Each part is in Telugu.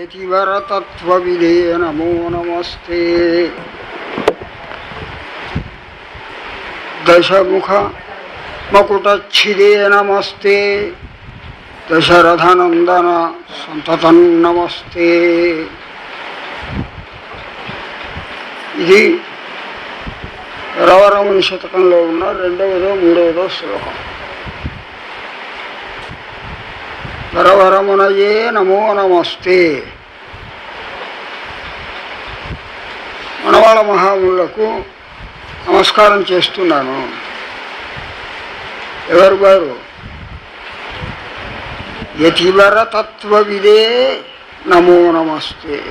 యతివరతత్వవిదే నమో నమస్తే దశముఖ మకుటచ్చిదే నమస్తే దశరథనందన సంతతం నమస్తే ఇది రవరముని శతకంలో ఉన్న రెండవదో మూడవదో శ్లోకం। వరవరమునయే నమో నమస్తే. మనవాళ మహాములకు నమస్కారం చేస్తున్నాను. ఎవరు గారు? యతివర తత్వవిదే నమో నమస్తే.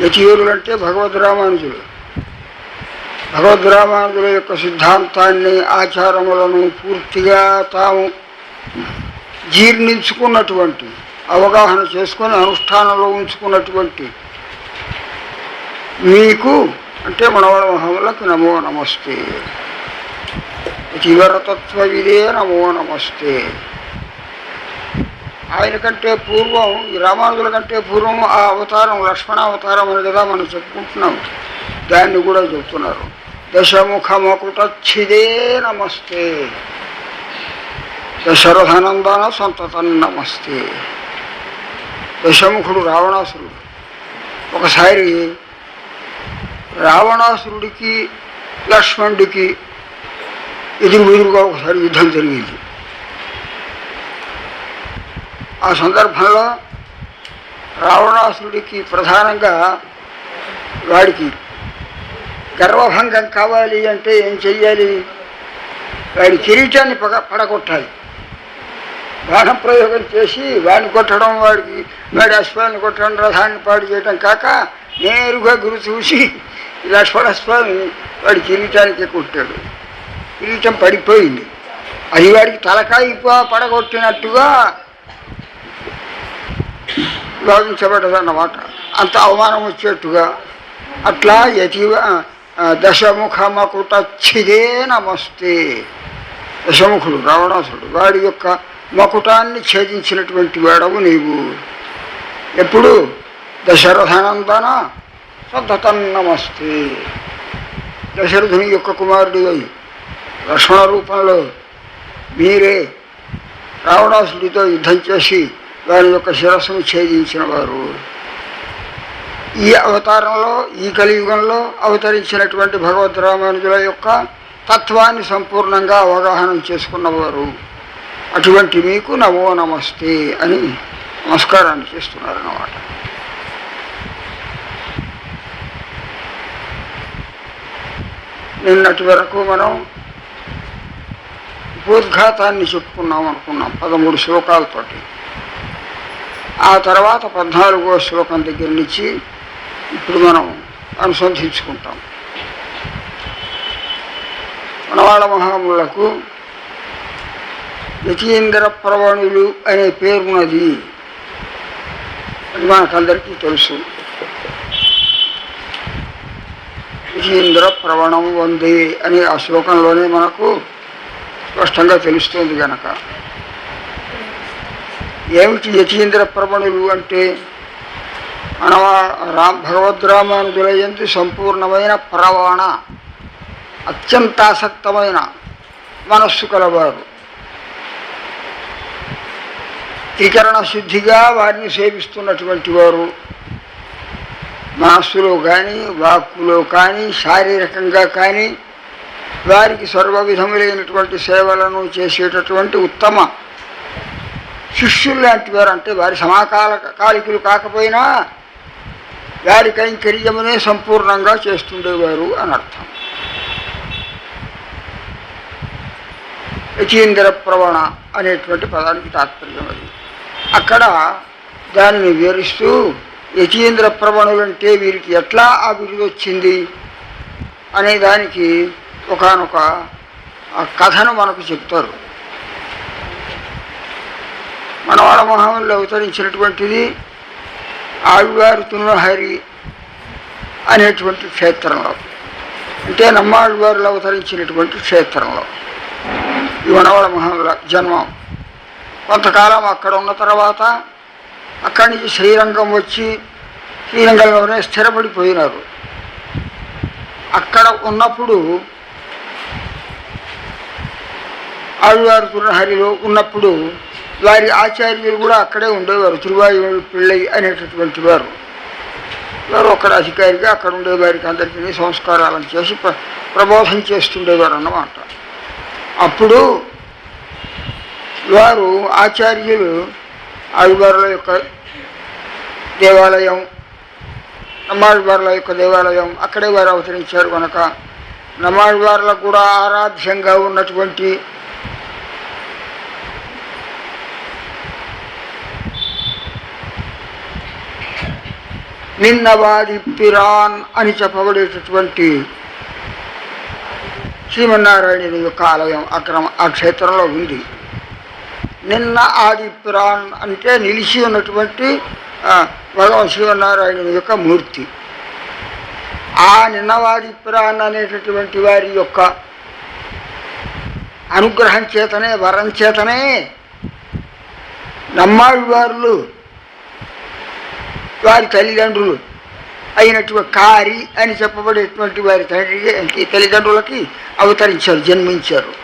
యతివరులు అంటే భగవద్ రామానుజులు. భగవద్ రామానుజుల యొక్క సిద్ధాంతాన్ని ఆచారములను పూర్తిగా తాము జీర్ణించుకున్నటువంటి అవగాహన చేసుకొని అనుష్ఠానంలో ఉంచుకున్నటువంటి మీకు అంటే మనవాళ్ళ మహములకు నమో నమస్తే. చివరతత్వవిదే నమో నమస్తే. ఆయన కంటే పూర్వం ఈ రామానుజుల కంటే పూర్వం ఆ అవతారం లక్ష్మణ అవతారం అని కదా మనం చెప్పుకుంటున్నాం. దాన్ని కూడా చెప్తున్నారు. దశముఖమకుటచ్చిదే నమస్తే. దశరథానందాన సంతతన్నమస్తే దశముఖుడు రావణాసురుడు. ఒకసారి రావణాసురుడికి లక్ష్మణుడికి ఎదురుగా ఒకసారి యుద్ధం జరిగింది. ఆ సందర్భంలో రావణాసురుడికి ప్రధానంగా వాడికి గర్వభంగం కావాలి అంటే ఏం చెయ్యాలి? వాడి కిరీటాన్ని పగ పడగొట్టాలి. బాణం ప్రయోగం చేసి వాడిని కొట్టడం వాడికి వాడి అశ్వాన్ని కొట్టడం రథాన్ని పాడు చేయడం కాక నేరుగా గురి చూసి లక్ష్మణస్వామి వాడి కిరీటానికి కొట్టాడు. కిరీటం పడిపోయింది. అది వాడికి తలకాయి పడగొట్టినట్టుగా భావించబడ్డదన్నమాట. అంత అవమానం వచ్చేట్టుగా అట్లా యతివ దశముఖమకుట దశముఖమకుటచ్చిదే నమస్తే. దశముఖుడు రావణాసుడు వాడి యొక్క మకుటాన్ని ఛేదించినటువంటి వాడవు నీవు. ఎప్పుడు? దశరథనందన? సతతం నమస్తే దశరథుని యొక్క కుమారుడు అయి లక్ష్మణ రూపంలో మీరే రావణాసుడితో యుద్ధం చేసి దాని యొక్క శిరస్సును ఛేదించిన వారు. ఈ అవతారంలో ఈ కలియుగంలో అవతరించినటువంటి భగవద్ రామానుజుల యొక్క తత్వాన్ని సంపూర్ణంగా అవగాహన చేసుకున్నవారు. అటువంటి మీకు నమో నమస్తే అని నమస్కారాన్ని చేస్తున్నారన్నమాట. నిన్నటి వరకు మనం ఉపోద్ఘాతాన్ని చెప్పుకున్నాం అనుకున్నాం పదమూడు శ్లోకాలతోటి. ఆ తర్వాత పద్నాలుగో శ్లోకం దగ్గర నుంచి ఇప్పుడు మనం అనుసంధించుకుంటాం. మనవాళ్ళ మహాములకు యతీంద్ర ప్రవణులు అనే పేరున్నది. అది మనకందరికీ తెలుసు. యతీంద్ర ప్రవణం ఉంది అనే ఆ శ్లోకంలోనే మనకు స్పష్టంగా తెలుస్తుంది గనక. ఏమిటి యతీంద్ర ప్రవణులు అంటే? మన రామ్ భగవద్రామానుజుల ఎందు సంపూర్ణమైన ప్రవణ అత్యంత ఆసక్తమైన మనస్సు కలవారు. త్రికరణ శుద్ధిగా వారిని సేవిస్తున్నటువంటి వారు మనస్సులో కానీ వాక్కులో కానీ శారీరకంగా కానీ వారికి సర్వ విధములైనటువంటి సేవలను చేసేటటువంటి ఉత్తమ శిష్యులు లాంటి వారు అంటే వారి సమాకాల కాలికులు కాకపోయినా వారి కైంకర్యమునే సంపూర్ణంగా చేస్తుండేవారు అని అర్థం. యచీంద్ర ప్రవణ అనేటువంటి పదానికి తాత్పర్యం అది. అక్కడ దానిని వివరిస్తూ యతీంద్ర ప్రవణులు అంటే వీరికి ఎట్లా ఆ బిరుదు వచ్చింది అనే దానికి ఒకనొక కథను మనకు చెప్తారు. మనవాళ్ళ మహాములు అవతరించినటువంటిది ఆవివారు తున్నహరి అనేటువంటి క్షేత్రంలో. అంటే నమ్మాళ్వారులు అవతరించినటువంటి క్షేత్రంలో. ఈ మనవాడ మహాముల జన్మం. కొంతకాలం అక్కడ ఉన్న తర్వాత అక్కడి నుంచి శ్రీరంగం వచ్చి శ్రీరంగంలోనే స్థిరపడిపోయినారు. అక్కడ ఉన్నప్పుడు ఆళ్వారు తిరుహరిలో ఉన్నప్పుడు వారి ఆచార్యులు కూడా అక్కడే ఉండేవారు. తిరువాయుడు పిళ్ళై అనేటటువంటి వారు. వారు అక్కడ అధికారిగా అక్కడ ఉండేవారికి అందరికీ సంస్కారాలను చేసి ప్ర ప్రబోధం చేస్తుండేవారు అన్నమాట అప్పుడు వారు ఆచార్యులు ఆళ్వారుల యొక్క దేవాలయం నమాజ్బార్ల యొక్క దేవాలయం అక్కడే వారు అవతరించారు కనుక నమ్మాళ్వార్లకు కూడా ఆరాధ్యంగా ఉన్నటువంటి నిన్నవాది పిరాన్ అని చెప్పబడేటటువంటి శ్రీమన్నారాయణుని యొక్క ఆలయం అక్రమ ఆ క్షేత్రంలో ఉంది. నిన్న ఆది పిరాన్ అంటే నిలిచి ఉన్నటువంటి భగవాన్ శివనారాయణ యొక్క మూర్తి. ఆ నిన్నవాది పిరాన్ అనేటటువంటి వారి యొక్క అనుగ్రహం చేతనే వరం చేతనే నమ్మాళ్ళవారులు వారి తల్లిదండ్రులు అయినటువంటి కారి అని చెప్పబడేటువంటి వారి తండ్రి తల్లిదండ్రులకి అవతరించారు జన్మించారు.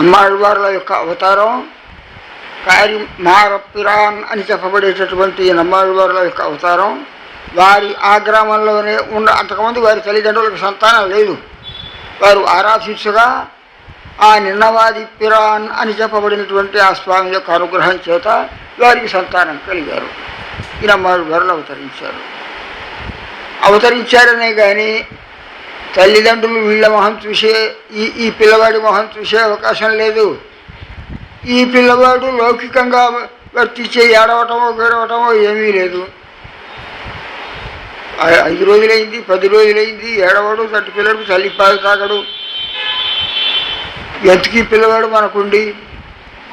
అమ్మాళ్ళవార్ల యొక్క అవతారం కారి మారపిరాన్ అని చెప్పబడేటటువంటి నమ్మాళ్ళవార్ల యొక్క అవతారం. వారి ఆ గ్రామంలోనే ఉన్న అంతకుముందు వారి తల్లిదండ్రులకు సంతానం లేదు. వారు ఆరాధించగా ఆ నిన్నవాది పిరాన్ అని చెప్పబడినటువంటి ఆ స్వామి యొక్క అనుగ్రహం చేత వారికి సంతానం కలిగారు. ఈ నమ్మాడు అవతరించారు. అవతరించారనే కానీ తల్లిదండ్రులు వీళ్ళ మొహం చూసే ఈ ఈ పిల్లవాడి మొహం చూసే అవకాశం లేదు. ఈ పిల్లవాడు లౌకికంగా వర్తించే ఏడవటమో గడవటమో ఏమీ లేదు. ఐదు రోజులైంది పది రోజులైంది ఏడవడు తట్టు పిల్లడు తల్లి పాలు తాగడు. ఎతికి పిల్లవాడు మనకుండి?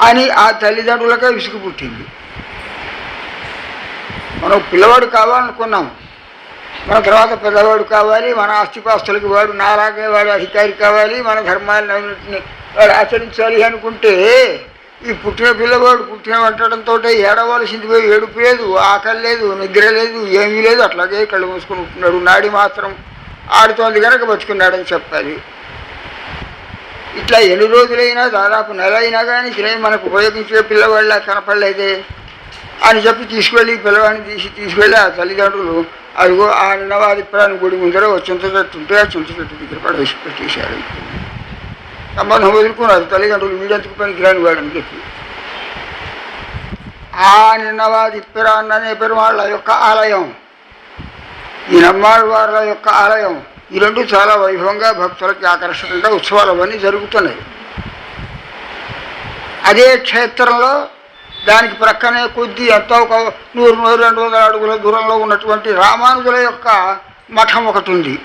అని ఆ తల్లిదండ్రులకే విసుగు పుట్టింది. మనం పిల్లవాడు కావాలనుకున్నాం. మన తర్వాత పెద్దవాడు కావాలి మన ఆస్తిపాస్తులకి వాడు నాలాగే వాడు అధికారి కావాలి మన ధర్మాలను అన్నింటినీ వాడు ఆచరించాలి అనుకుంటే ఈ పుట్టిన పిల్లవాడు పుట్టిన వంటడంతో ఏడవలసింది పోయి ఏడుపు లేదు ఆకలి లేదు నిద్ర లేదు ఏమీ లేదు అట్లాగే కళ్ళు మూసుకుని ఉంటున్నాడు. నాడి మాత్రం ఆడుతోంది కనుక బతుకున్నాడని చెప్పాలి. ఇట్లా ఎన్ని రోజులైనా దాదాపు నెల అయినా కానీ తినే మనకు ఉపయోగించే పిల్లవాళ్ళ కనపడలేదే అని చెప్పి తీసుకెళ్ళి పిల్లవాడిని తీసి తీసుకెళ్ళి ఆ తల్లిదండ్రులు అదిగో ఆ నిన్నవాది ప్రాణి గుడి ముందర ఓ చింత చెట్టు ఉంటే ఆ చింత చెట్టు దగ్గర పడవేసి పెట్టేశాడు. సంబంధం వదులుకున్నారు తల్లిదండ్రులు వీడెందుకు పనికిరాని వాడని చెప్పి. ఆ నిన్నవాది పిరాన్ అనే పెరుమాళ్ళ యొక్క ఆలయం. ఈ నమ్మాళ్ళవార్ల యొక్క ఆలయం. ఈ రెండు చాలా వైభవంగా భక్తులకి ఆకర్షణగా ఉత్సవాలు అవన్నీ జరుగుతున్నాయి. అదే క్షేత్రంలో దానికి ప్రక్కనే కొద్ది ఎంతో ఒక నూరు నూరు రెండు వందల అడుగుల దూరంలో ఉన్నటువంటి రామానుజుల యొక్క మఠం ఒకటి ఉంది.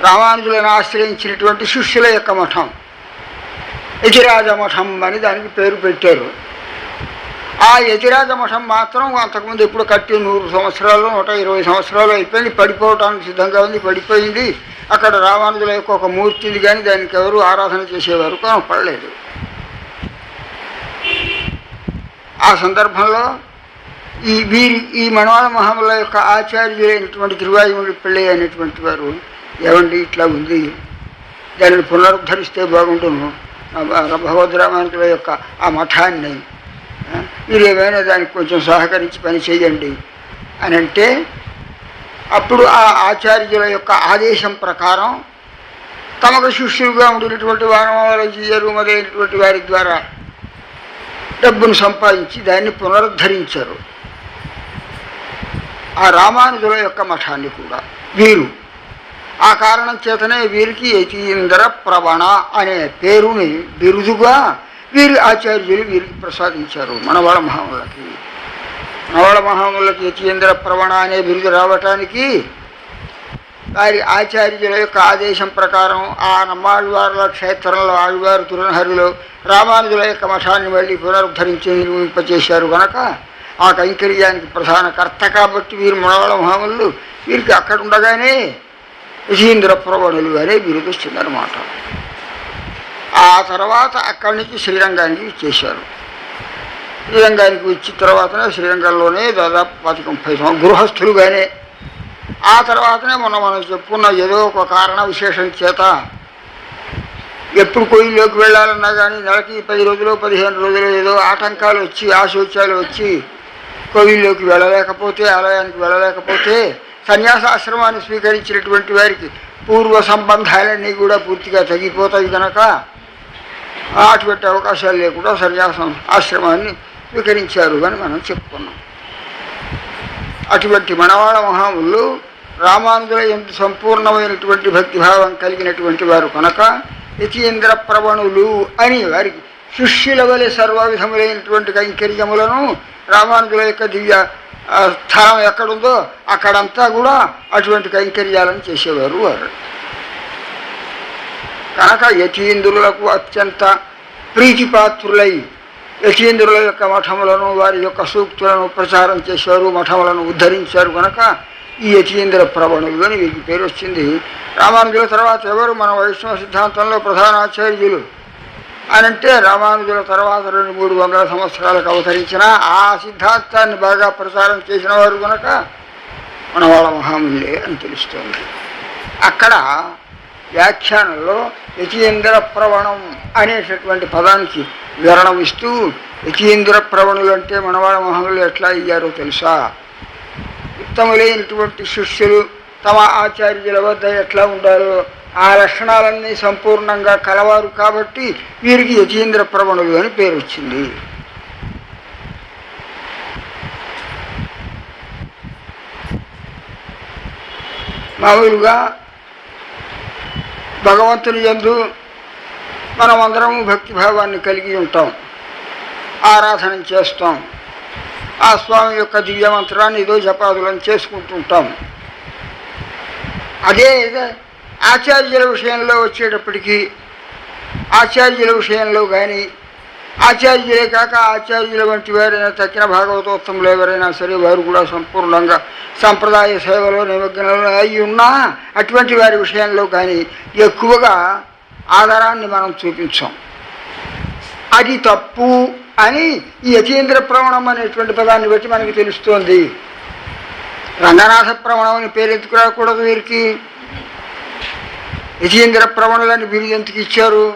రామానుజులను ఆశ్రయించినటువంటి శిష్యుల యొక్క మఠం. యతిరాజ మఠం అని దానికి పేరు పెట్టారు. ఆ యతిరాజ మఠం మాత్రం అంతకుముందు ఎప్పుడు కట్టి నూరు సంవత్సరాలు నూట ఇరవై సంవత్సరాలు అయిపోయింది. పడిపోవటానికి సిద్ధంగా ఉంది పడిపోయింది. అక్కడ రామానుజుల యొక్క ఒక మూర్తి ఉంది కానీ దానికి ఎవరు ఆరాధన చేసేవారు కనపడలేదు. ఆ సందర్భంలో ఈ వీరి ఈ మనవాళ్ళ మహాముల యొక్క ఆచార్యులైనటువంటి తిరువాయుముడి పెళ్ళి అనేటువంటి వారు ఏమండి ఇట్లా ఉంది? దానిని పునరుద్ధరిస్తే బాగుండును. ఆ యొక్క ఆ మఠాన్ని మీరు ఏమైనా దానికి కొంచెం సహకరించి పని చేయండి. అని అంటే అప్పుడు ఆ ఆచార్యుల యొక్క ఆదేశం ప్రకారం తమకు శిష్యులుగా ఉండినటువంటి జీయరు మొదలైనటువంటి వారి ద్వారా డబ్బును సంపాదించి దాన్ని పునరుద్ధరించారు. ఆ రామానుజుల యొక్క మఠాన్ని కూడా వీరు. ఆ కారణం చేతనే వీరికి యతీంద్ర ప్రవణ అనే పేరుని బిరుదుగా వీరి ఆచార్యులు వీరికి ప్రసాదించారు. మనవాళ మహాములకి. మనవాళ మహాములకి యతీంద్ర ప్రవణ అనే బిరుదు రావటానికి వారి ఆచార్యుల యొక్క ఆదేశం ప్రకారం ఆ నమ్మాళ్వార్ల క్షేత్రంలో ఆళ్వారు తిరునహరిలో రామానుజుల యొక్క మఠాన్ని మళ్ళీ పునరుద్ధరించి నిర్మింపచేశారు కనుక ఆ కైంకర్యానికి ప్రధాన కర్త కాబట్టి వీరు మనవాళ్ళ మహాములు వీరికి అక్కడ ఉండగానే యశీంద్ర ప్రవణులు అనే బిరుదు వచ్చిందనమాట ఆ తర్వాత అక్కడి నుంచి శ్రీరంగానికి చేశారు శ్రీరంగానికి వచ్చిన తర్వాతనే శ్రీరంగంలోనే దాదాపు పాతిక ముప్పై సంవత్సరం గృహస్థులుగానే ఆ తర్వాతనే మొన్న మనం చెప్పుకున్న ఏదో ఒక కారణ విశేషం చేత ఎప్పుడు కోయిల్లోకి వెళ్ళాలన్నా కానీ నెలకి పది రోజులు పదిహేను రోజులు ఏదో ఆటంకాలు వచ్చి ఆశోచ్యాలు వచ్చి కోవిల్లోకి వెళ్ళలేకపోతే ఆలయానికి వెళ్ళలేకపోతే సన్యాసాశ్రమాన్ని స్వీకరించినటువంటి వారికి పూర్వ సంబంధాలన్నీ కూడా పూర్తిగా తగ్గిపోతాయి కనుక అటువంటి అవకాశాలు లేకుండా సన్యాసం ఆశ్రమాన్ని స్వీకరించారు అని మనం చెప్పుకున్నాం. అటువంటి మనవాళ మహాములు రామానుజుల ఎంత సంపూర్ణమైనటువంటి భక్తిభావం కలిగినటువంటి వారు కనుక యతీంద్ర ప్రవణులు అని వారికి శిష్యుల వలె సర్వ విధములైనటువంటి కైంకర్యములను రామానుజుల యొక్క దివ్య స్థలం ఎక్కడుందో అక్కడంతా కూడా అటువంటి కైంకర్యాలను చేసేవారు వారు. కనుక యతీంద్రులకు అత్యంత ప్రీతిపాత్రులై యతీంద్రుల యొక్క మఠములను వారి యొక్క సూక్తులను ప్రచారం చేశారు మఠములను ఉద్ధరించారు కనుక ఈ యతీంద్ర ప్రవణులు అని వీరికి పేరు వచ్చింది. రామానుజుల తర్వాత ఎవరు? మన వైష్ణవ సిద్ధాంతంలో ప్రధాన ఆచార్యులు. అని అంటే రామానుజుల తర్వాత రెండు మూడు వందల సంవత్సరాలకు అవతరించిన ఆ సిద్ధాంతాన్ని బాగా ప్రచారం చేసిన వారు కనుక మన వాళ్ళ మహాములే అని తెలుస్తోంది. అక్కడ వ్యాఖ్యానంలో యతీంద్ర ప్రవణం అనేటటువంటి పదానికి వివరణం ఇస్తూ యతీంద్ర ప్రవణులు అంటే మనవాళ్ళ మహములు ఎట్లా అయ్యారో తెలుసా? ఉత్తములైనటువంటి శిష్యులు తమ ఆచార్యుల వద్ద ఎట్లా ఉండాలో ఆ లక్షణాలన్నీ సంపూర్ణంగా కలవారు కాబట్టి వీరికి యతీంద్ర ప్రవణులు అని పేరు వచ్చింది. మామూలుగా భగవంతుని యందు మనం అందరం భక్తిభావాన్ని కలిగి ఉంటాం. ఆరాధన చేస్తాం. ఆ స్వామి యొక్క దివ్యమంత్రాన్ని ఏదో జపాదులను చేసుకుంటుంటాం. అదే ఆచార్యుల విషయంలో వచ్చేటప్పటికీ ఆచార్యుల విషయంలో కానీ ఆచార్యులే కాక ఆచార్యుల వంటి వారైనా తగ్గిన భాగవతోత్తములు ఎవరైనా సరే వారు కూడా సంపూర్ణంగా సంప్రదాయ సేవలో నిమగ్నంలో అయి ఉన్నా అటువంటి వారి విషయంలో కానీ ఎక్కువగా ఆధారాన్ని మనం చూపించాం. అది తప్పు అని ఈ యతీంద్ర ప్రవణం అనేటువంటి పదాన్ని బట్టి మనకి తెలుస్తోంది. రంగనాథ ప్రవణం అని పేరు ఎందుకు రాకూడదు వీరికి? యతీంద్ర ప్రవణులని బిరుదు ఎందుకు ఇచ్చారు?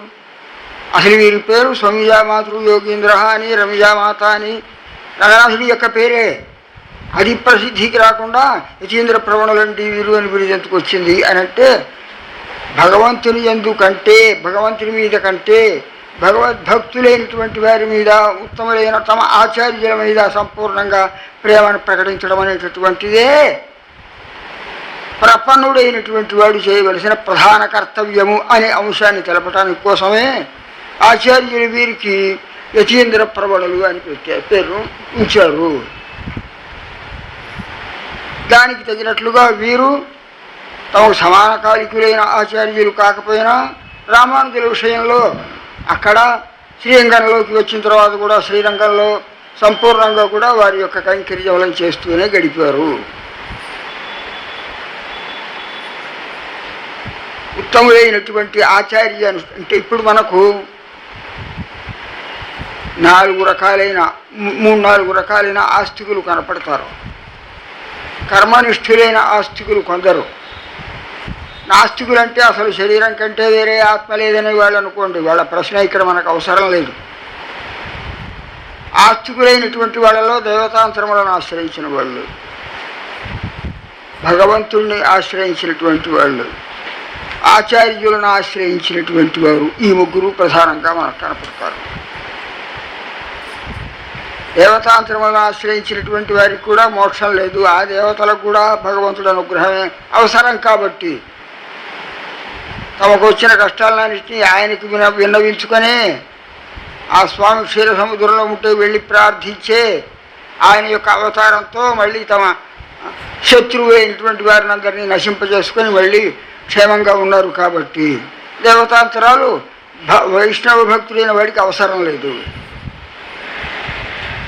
అసలు వీరి పేరు స్వమిజామాతృ యోగీంద్ర అని రమిజామాత అని రంగనాథుడి యొక్క పేరే. అది ప్రసిద్ధికి రాకుండా యతీంద్ర ప్రవణులంటి వీరు అని బిరుదు ఎందుకు వచ్చింది అని అంటే భగవంతుని ఎందుకంటే భగవంతుని మీద కంటే భగవద్భక్తులైనటువంటి వారి మీద ఉత్తములైన తమ ఆచార్యుల మీద సంపూర్ణంగా ప్రేమను ప్రకటించడం అనేటటువంటిదే. ప్రపన్నుడైనటువంటి వాడు చేయవలసిన ప్రధాన కర్తవ్యము అనే అంశాన్ని తెలపటానికి కోసమే ఆచార్యులు వీరికి యతీంద్ర ప్రబడులు అని పేరు ఉంచారు. దానికి తగినట్లుగా వీరు తమకు సమాన కాలికులైన ఆచార్యులు కాకపోయినా రామానుజుల విషయంలో అక్కడ శ్రీరంగంలోకి వచ్చిన తర్వాత కూడా శ్రీరంగంలో సంపూర్ణంగా కూడా వారి యొక్క కైంకర్యవలం చేస్తూనే గడిపారు. ఉత్తములైనటువంటి ఆచార్య అంటే ఇప్పుడు మనకు నాలుగు రకాలైన మూడు నాలుగు రకాలైన ఆస్తికులు కనపడతారు. కర్మనిష్ఠులైన ఆస్తికులు కొందరు. నాస్తికులు అంటే అసలు శరీరం కంటే వేరే ఆత్మ లేదని వాళ్ళు అనుకోండి. వాళ్ళ ప్రశ్న ఇక్కడ మనకు అవసరం లేదు. ఆస్తికులైనటువంటి వాళ్ళలో దేవతాంతరములను ఆశ్రయించిన వాళ్ళు భగవంతుణ్ణి ఆశ్రయించినటువంటి వాళ్ళు ఆచార్యులను ఆశ్రయించినటువంటి వారు ఈ ముగ్గురు ప్రధానంగా మనకు కనపడతారు. దేవతాంతరములను ఆశ్రయించినటువంటి వారికి కూడా మోక్షం లేదు. ఆ దేవతలకు కూడా భగవంతుడు అనుగ్రహమే అవసరం కాబట్టి తమకు వచ్చిన కష్టాలన్నింటినీ ఆయనకు విన విన్నవించుకొని ఆ స్వామి క్షీర సముద్రంలో ఉంటే వెళ్ళి ప్రార్థించే ఆయన యొక్క అవతారంతో మళ్ళీ తమ శత్రువు అయినటువంటి వారిని అందరినీ నశింపజేసుకొని మళ్ళీ క్షేమంగా ఉన్నారు కాబట్టి దేవతాంతరాలు భ వైష్ణవ భక్తుడైన వాడికి అవసరం లేదు.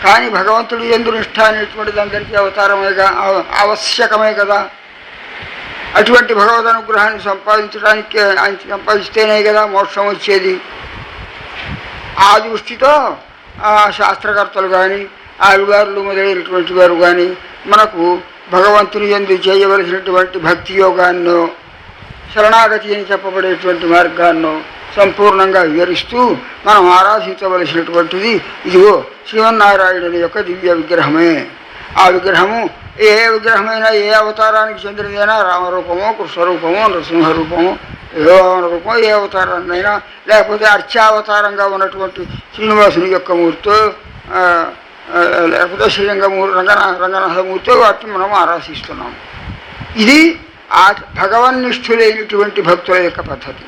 కానీ భగవంతుడు ఎందు నిష్ట అనేటువంటిది అందరికీ అవతారమే అవ- ఆవశ్యకమే కదా. అటువంటి భగవద్ అనుగ్రహాన్ని సంపాదించడానికి ఆయన సంపాదిస్తేనే కదా మోక్షం వచ్చేది. ఆ దృష్టితో శాస్త్రకర్తలు కానీ ఆవిగారులు మొదలైనటువంటి వారు కానీ మనకు భగవంతుని ఎందు చేయవలసినటువంటి భక్తి యోగాన్నో శరణాగతి అని చెప్పబడేటువంటి మార్గాన్నో సంపూర్ణంగా వివరిస్తూ మనం ఆరాధించవలసినటువంటిది ఇదిగో శ్రీమన్నారాయణుని యొక్క దివ్య విగ్రహమే. ఆ విగ్రహము ఏ విగ్రహమైనా ఏ అవతారానికి చెందినదైనా రామరూపమో కృష్ణరూపమో నృసింహరూపమో ఏ రూపం ఏ అవతారాన్నైనా లేకపోతే అర్చావతారంగా ఉన్నటువంటి శ్రీనివాసుని యొక్క మూర్తి లేకపోతే శ్రీరంగమూ రంగనా రంగనాథమూర్తి వాటిని మనం ఆరాధిస్తున్నాం ఇది ఆ భగవన్నిష్ఠులైనటువంటి భక్తుల యొక్క పద్ధతి.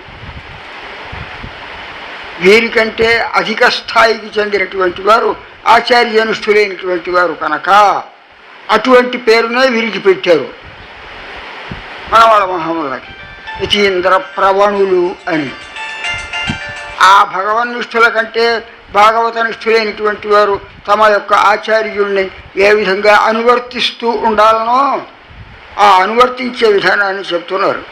వీరికంటే అధిక స్థాయికి చెందినటువంటి వారు ఆచార్యనుష్ఠులైనటువంటి వారు కనుక అటువంటి పేరునే వీరికి పెట్టారు మనవాళ్ళ మహమ్మలకి యతీంద్ర ప్రవణులు అని. ఆ భగవన్నిష్ఠుల కంటే భాగవతనిష్ఠులైనటువంటి వారు తమ యొక్క ఆచార్యుల్ని ఏ విధంగా అనువర్తిస్తూ ఉండాలనో ఆ అనువర్తించే విధానాన్ని చెప్తున్నారు.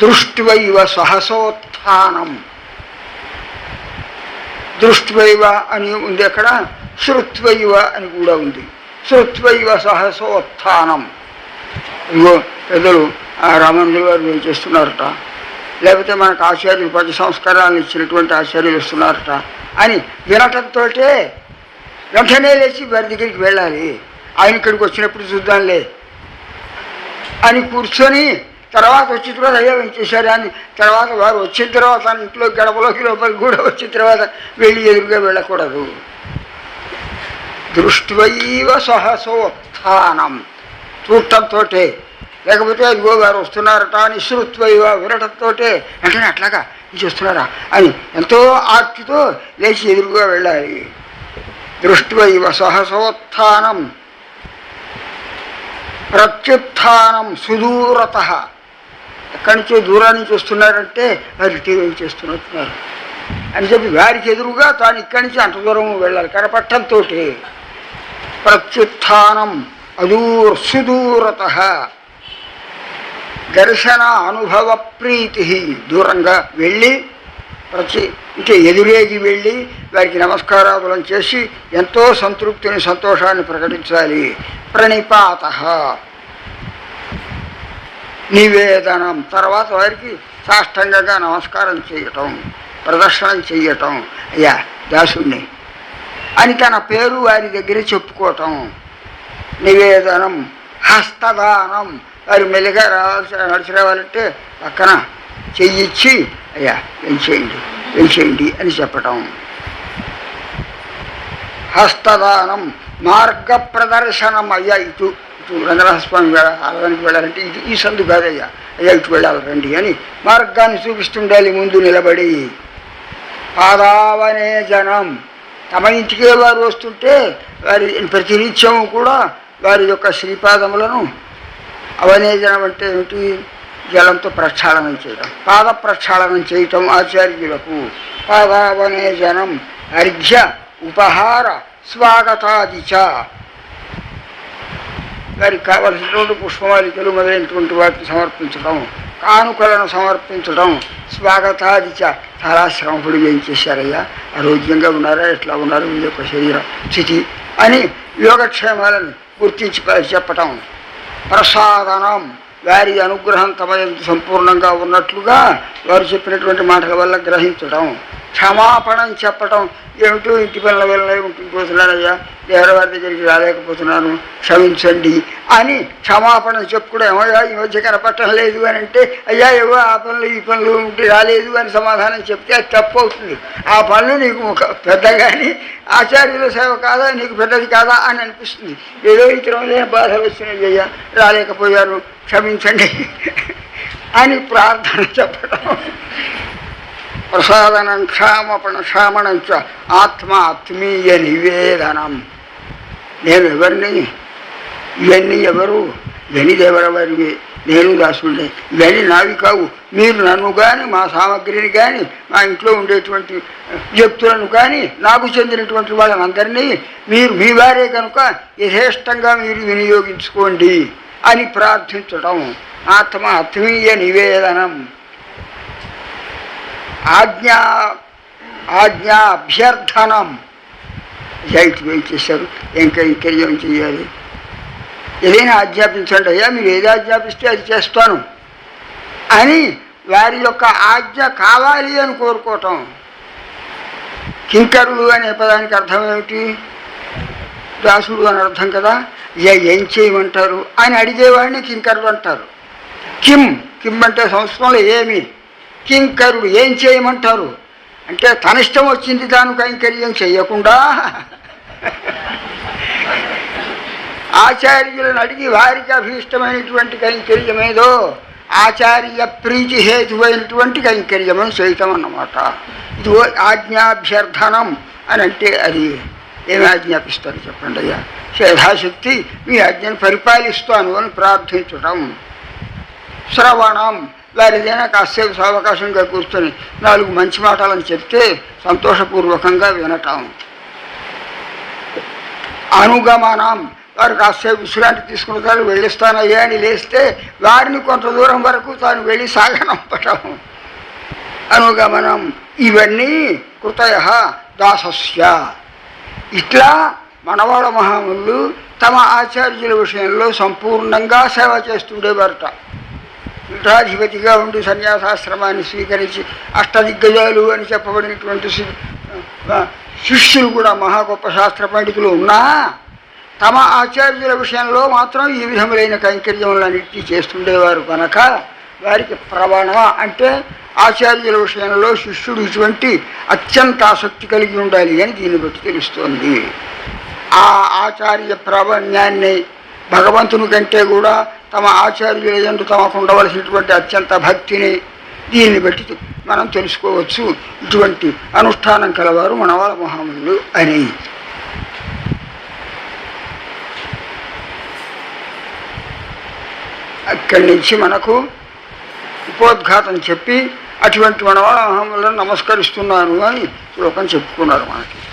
దృష్టివైవ సహసోత్థానం. దృష్టివైవ అని ఉంది అక్కడ. శృత్వైవ అని కూడా ఉంది. శృత్వైవ సహసోత్థానం. ఇగో పెద్దలు ఆ గారు వారు చేస్తున్నారట. లేకపోతే మనకు ఆచార్యులు పది సంస్కారాలను ఇచ్చినటువంటి ఆచార్యులు వస్తున్నారట అని వినటంతో వెంటనే లేచి వారి దగ్గరికి వెళ్ళాలి. ఆయన ఇక్కడికి వచ్చినప్పుడు చూద్దాంలే అని కూర్చొని తర్వాత వచ్చిన తర్వాత అయ్యో ఏం చేశారు అని తర్వాత వారు వచ్చిన తర్వాత ఇంట్లో గడపలోకి లోపలికి కూడా వచ్చిన తర్వాత వెళ్ళి ఎదురుగా వెళ్ళకూడదు. దృష్టివైవ సహసోత్నం చూడటంతో లేకపోతే అదిగో గారు వస్తున్నారట అని శృత్వైవ వినటంతో వెంటనే అట్లాగా ఇది వస్తున్నారా అని ఎంతో ఆర్తితో లేచి ఎదురుగా వెళ్ళాలి. దృష్టివైవ సహసోత్నం ప్రత్యుత్నం సుదూరత. ఎక్కడి నుంచో దూరం నుంచి వస్తున్నారంటే వారు ఇటు చేస్తున్నట్టున్నారు. అని చెప్పి వారికి ఎదురుగా తాను ఇక్కడి నుంచి అంత దూరం వెళ్ళాలి. కనపట్టంతో ప్రత్యుత్నం అదూర్ సుదూరత. దర్శన అనుభవ ప్రీతి. దూరంగా వెళ్ళి ప్రతి అంటే ఎదురేగి వెళ్ళి వారికి నమస్కారాదులను చేసి ఎంతో సంతృప్తిని సంతోషాన్ని ప్రకటించాలి. ప్రణిపాత. నివేదనం. తర్వాత వారికి సాష్టంగంగా నమస్కారం చేయటం ప్రదర్శనం చేయటం. అయ్యా దాసుణ్ణి. అని తన పేరు వారి దగ్గర చెప్పుకోవటం. నివేదనం హస్తదానం వారు మెల్లిగా రావాల్సి నడిచి రావాలంటే పక్కన చెయ్యిచ్చి అయ్యా పెంచేయండి పెంచేయండి అని చెప్పటం. హస్తదానం మార్గ ప్రదర్శనం అయ్యా ఇటు ఇటు రంగనాథస్వామి ఆలయానికి వెళ్ళాలంటే ఇటు ఈ సందు కాదయ్యా అయ్యా ఇటు వెళ్ళాలి రండి అని మార్గాన్ని చూపిస్తుండాలి ముందు నిలబడి. పాదావనే జనం తమ ఇంటికే వారు వస్తుంటే వారి ప్రతినిత్యం కూడా వారి యొక్క శ్రీపాదములను అవనేజనం అంటే ఏమిటి? జలంతో ప్రక్షాళనం చేయడం. పాద ప్రక్షాళనం చేయటం ఆచార్యులకు. పాదావనేజనం అర్ఘ్య ఉపహార స్వాగతాదిచ వారికి కావలసినటువంటి పుష్పమాలికలు మొదలైనటువంటి వాటిని సమర్పించడం. కానుకలను సమర్పించడం స్వాగతాదిచ చాలా శ్రమపడి ఏం చేశారయ్యా? ఆరోగ్యంగా ఉన్నారా? ఎట్లా ఉన్నారు? మీ యొక్క శరీర స్థితి అని యోగక్షేమాలను గుర్తించి చెప్పటం. ప్రసాదనం. వారి అనుగ్రహం తమ సంపూర్ణంగా ఉన్నట్లుగా వారు చెప్పినటువంటి మాటల వల్ల గ్రహించడం క్షమాపణం చెప్పటం. ఏమిటో ఇంటి పిల్లల వల్ల ఉంటుంది పోతున్నానయ్యా దేవరవారి దగ్గరికి రాలేకపోతున్నాను క్షమించండి అని క్షమాపణ చెప్పుకోవడం ఏమయ్యా ఈ మధ్య కనపట్టం లేదు అని అంటే అయ్యా ఏవో ఆ పనులు ఈ పనులు ఉంటే రాలేదు అని సమాధానం చెప్తే అది తప్పు అవుతుంది. ఆ పనులు నీకు ఒక పెద్ద కానీ ఆచార్యుల సేవ కాదా నీకు పెద్దది కాదా అని అనిపిస్తుంది. ఏదో ఇతరులైన బాధలు వచ్చినాయి అయ్యా రాలేకపోయారు క్షమించండి అని ప్రార్థన చెప్పడం. ప్రసాదనం క్షామపణ క్షామణం చ ఆత్మీయ నివేదనం. నేను ఎవరిని ఇవన్నీ ఎవరు? ఇవన్నీ దేవరవారివి. నేను దాసుడే ఇవన్నీ నావి కావు. మీరు నన్ను కానీ మా సామగ్రిని కానీ మా ఇంట్లో ఉండేటువంటి వ్యక్తులను కానీ నాకు చెందినటువంటి వాళ్ళని అందరినీ మీరు మీ వారే కనుక యథేష్టంగా మీరు వినియోగించుకోండి అని ప్రార్థించడం ఆత్మ ఆత్మీయ నివేదనం. ఆజ్ఞా ఆజ్ఞా అభ్యర్థనం జైట్ వెయిట్ చేశారు ఇంకా ఇంకేం చేయాలి. ఏదైనా ఆజ్ఞాపించండి అయ్యా మీరు ఏది ఆజ్ఞాపిస్తే అది చేస్తాను. అని వారి యొక్క ఆజ్ఞ కావాలి అని కోరుకోవటం. కింకరుడు అనే పదానికి అర్థం ఏమిటి? దాసుడు అని అర్థం కదా? ఏ ఏం చేయమంటారు? అని అడిగేవాడిని కింకరుడు అంటారు. కిమ్ కిమ్ అంటే సంస్కృతంలో ఏమి? కింకరుడు ఏం చేయమంటారు? అంటే తన ఇష్టం వచ్చింది తాను కైంకర్యం చేయకుండా ఆచార్యులను అడిగి వారికి అభీష్టమైనటువంటి కైంకర్యం ఏదో ఆచార్య ప్రీతి హేతువైనటువంటి కైంకర్యమని చేయటం అన్నమాట. ఇది ఆజ్ఞాభ్యర్థనం అని అంటే అది ఏమి ఆజ్ఞాపిస్తారు చెప్పండి అయ్యా? యథాశక్తి మీ ఆజ్ఞను పరిపాలిస్తాను అని ప్రార్థించటం. శ్రవణం. వారిదైనా కాసేపు సావకాశంగా కూర్చొని నాలుగు మంచి మాటలను చెప్తే సంతోషపూర్వకంగా వినటం. అనుగమనం. వారు కాసేపు విశ్రాంతి తీసుకుంటారు వెళ్ళిస్తానయ్యా అని లేస్తే వారిని కొంత దూరం వరకు తాను వెళ్ళి సాగనంపటం. అనుగమనం. ఇవన్నీ కృతయ దాసస్య. ఇట్లా మనవాడ మహాములు తమ ఆచార్యుల విషయంలో సంపూర్ణంగా సేవ చేస్తుండేవారట పీఠాధిపతిగా ఉండి సన్యాసాశ్రమాన్ని స్వీకరించి అష్టదిగ్గజాలు అని చెప్పబడినటువంటి శిష్యులు కూడా మహా గొప్ప శాస్త్ర పండితులు ఉన్నా తమ ఆచార్యుల విషయంలో మాత్రం ఈ విధములైన కైంకర్యములన్నింటినీ చేస్తుండేవారు కనుక వారికి ప్రవణ అంటే ఆచార్యుల విషయంలో శిష్యుడు ఇటువంటి అత్యంత ఆసక్తి కలిగి ఉండాలి అని దీన్ని బట్టి తెలుస్తోంది. ఆ ఆచార్య ప్రావణ్యాన్ని భగవంతుని కంటే కూడా తమ ఆచార్యుల యందు తమకు ఉండవలసినటువంటి అత్యంత భక్తిని దీన్ని బట్టి మనం తెలుసుకోవచ్చు. ఇటువంటి అనుష్ఠానం కలవారు మనవాళ్ళ మహాములు అని. అక్కడి నుంచి మనకు ఉపోద్ఘాతం చెప్పి అటువంటి మనవాళ్ళ మహాములను నమస్కరిస్తున్నాను అని శ్లోకం చెప్పుకున్నారు మనకి.